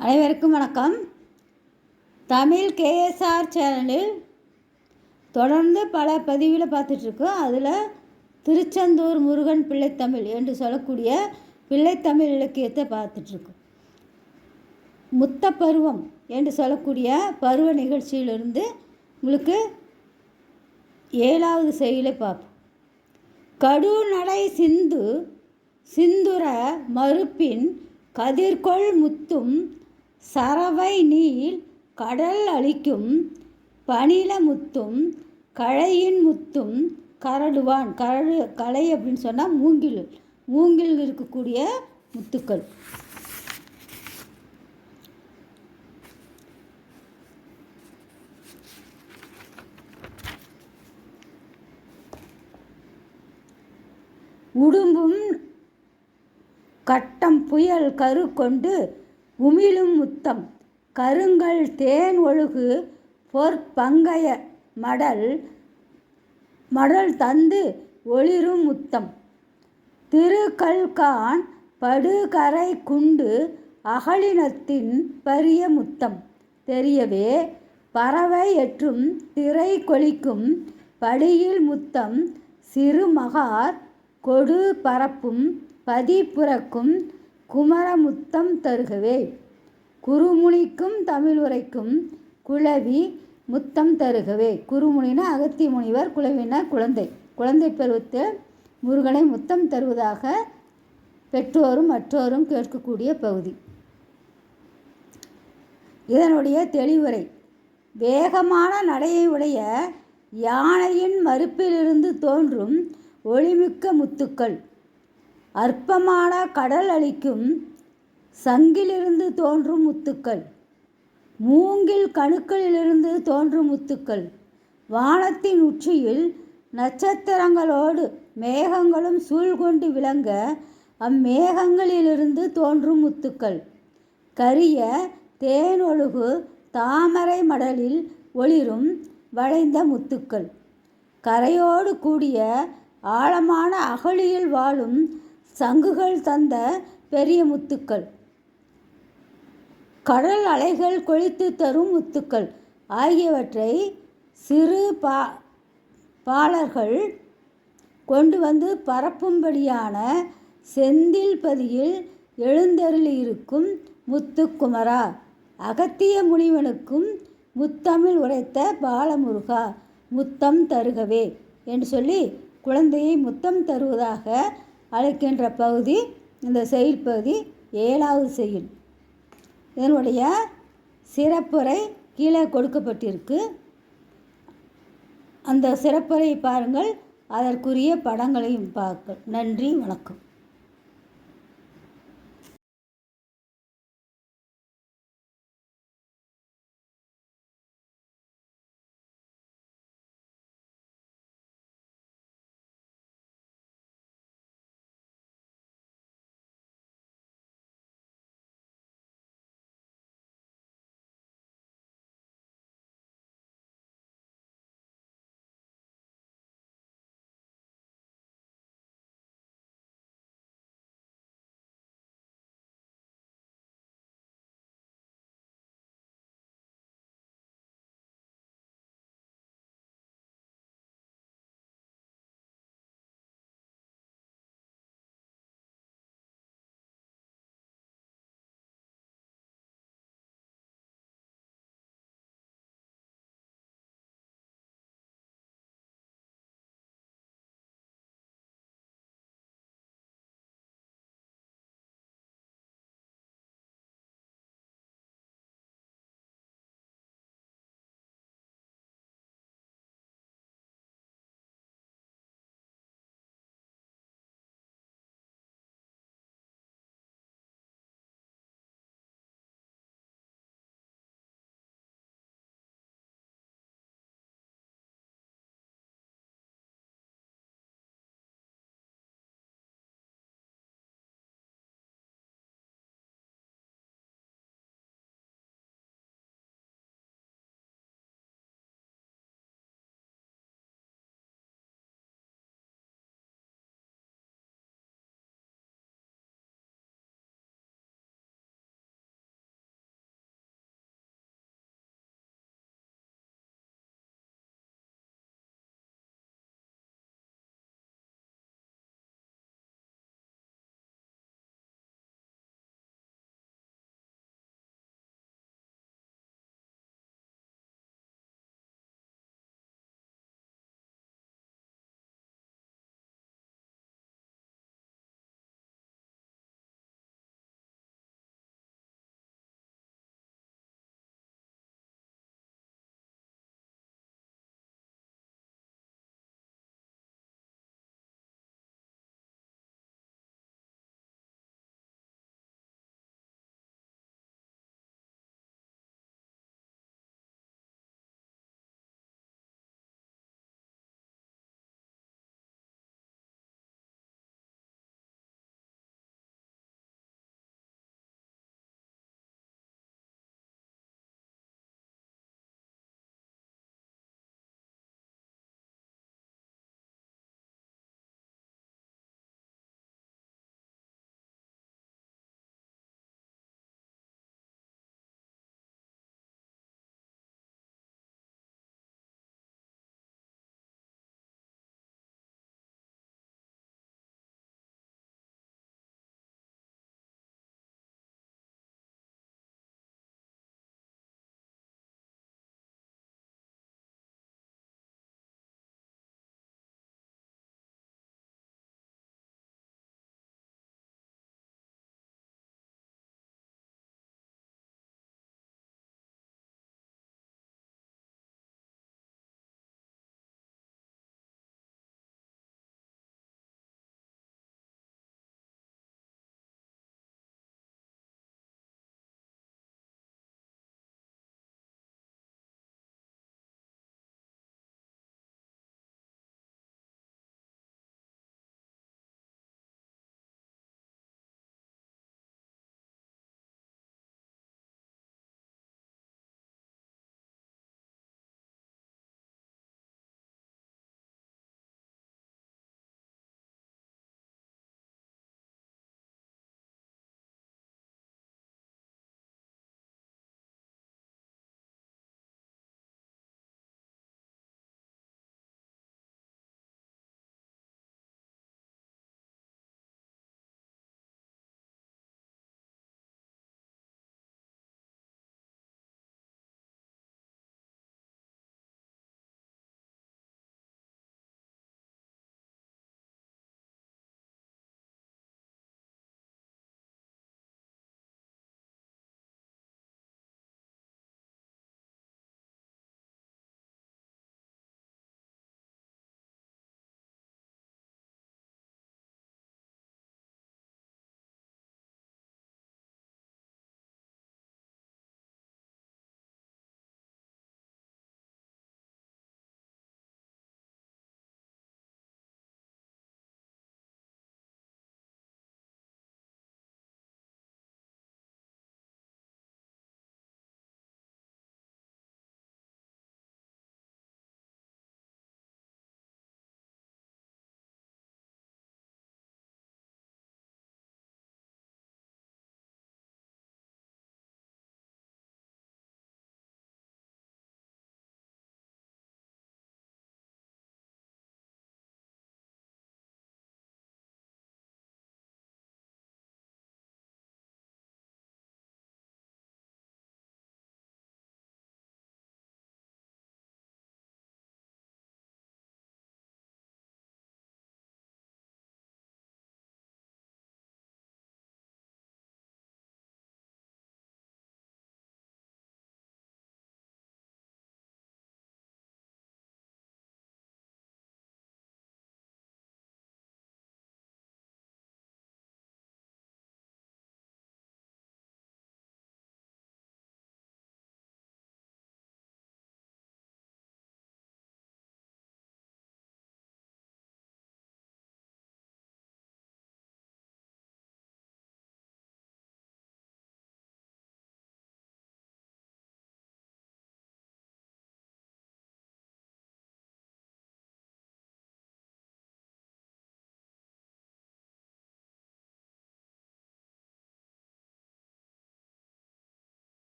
அனைவருக்கும் வணக்கம். தமிழ் கேஎஸ்ஆர் சேனலில் தொடர்ந்து பல பதிவில் பார்த்துட்ருக்கோம். அதில் திருச்செந்தூர் முருகன் பிள்ளைத்தமிழ் என்று சொல்லக்கூடிய பிள்ளைத்தமிழ் இலக்கியத்தை பார்த்துட்ருக்கோம். முத்த பருவம் என்று சொல்லக்கூடிய பருவ நிகழ்ச்சியிலிருந்து உங்களுக்கு ஏழாவது செயலை பார்ப்போம். கடுநடை சிந்து சிந்துர மறுப்பின் கதிர்கொள் முத்தும் சரவை நீள் கடல் அளிக்கும் பனில முத்தும் கழையின் முத்தும் கரடுவான். கரடு களை அப்படின்னு சொன்னால் மூங்கில். மூங்கில் இருக்கக்கூடிய முத்துக்கள். உடும்பும் கட்டம் புயல் கரு கொண்டு உமிழும் முத்தம். கருங்கல் தேன் ஒழுகு பொற்பங்கய மடல் மடல் தந்து ஒளிரும் முத்தம். திருக்கல்கான் படுகரை குண்டு அகலினத்தின் பரிய முத்தம். தெரியவே பறவை எற்றும் திரை கொளிக்கும் படியில் முத்தம். சிறுமகார் கொடு பரப்பும் பதிப்புறக்கும் குமரமுத்தம் தருகவே. குருமுனிக்கும் தமிழ் உரைக்கும் குழவி முத்தம் தருகவே. குருமுனினா அகத்தி முனிவர் குழவினா குழந்தை. குழந்தை பருவத்தில் முருகனை முத்தம் தருவதாக பெற்றோரும் மற்றோரும் கேட்கக்கூடிய பகுதி. இதனுடைய தெளிவுரை. வேகமான நடையை உடைய யானையின் மறுப்பிலிருந்து தோன்றும் ஒளிமிக்க முத்துக்கள். அற்பமான கடல் அளிக்கும் சங்கிலிருந்து தோன்றும் முத்துக்கள். மூங்கில் கணுக்களிலிருந்து தோன்றும் முத்துக்கள். வானத்தின் உச்சியில் நட்சத்திரங்களோடு மேகங்களும் சூழ்கொண்டு விளங்க அம்மேகங்களிலிருந்து தோன்றும் முத்துக்கள். கரிய தேனொழுகு தாமரை மடலில் ஒளிரும் வளைந்த முத்துக்கள். கரையோடு கூடிய ஆழமான அகழியில் வாழும் சங்குகள் தந்த பெரிய முத்துக்கள். கடல் அலைகள் கொழித்து தரும் முத்துக்கள். ஆகியவற்றை சிறு பா பாலர்கள் கொண்டு வந்து பரப்பும்படியான செந்தில் பதியில் எழுந்தருளியிருக்கும் முத்துக்குமரா. அகத்திய முனிவனுக்கும் முத்தமிழ் உரைத்த பாலமுருகா முத்தம் தருகவே என்று சொல்லி குழந்தையை முத்தம் தருவதாக அழைக்கின்ற பகுதி இந்த செயல் பகுதி ஏழாவது செயல். இதனுடைய சிறப்புரை கீழே கொடுக்கப்பட்டிருக்கு. அந்த சிறப்புரை பாருங்கள். அதற்குரிய படங்களையும் பார்க்க நன்றி வணக்கம்.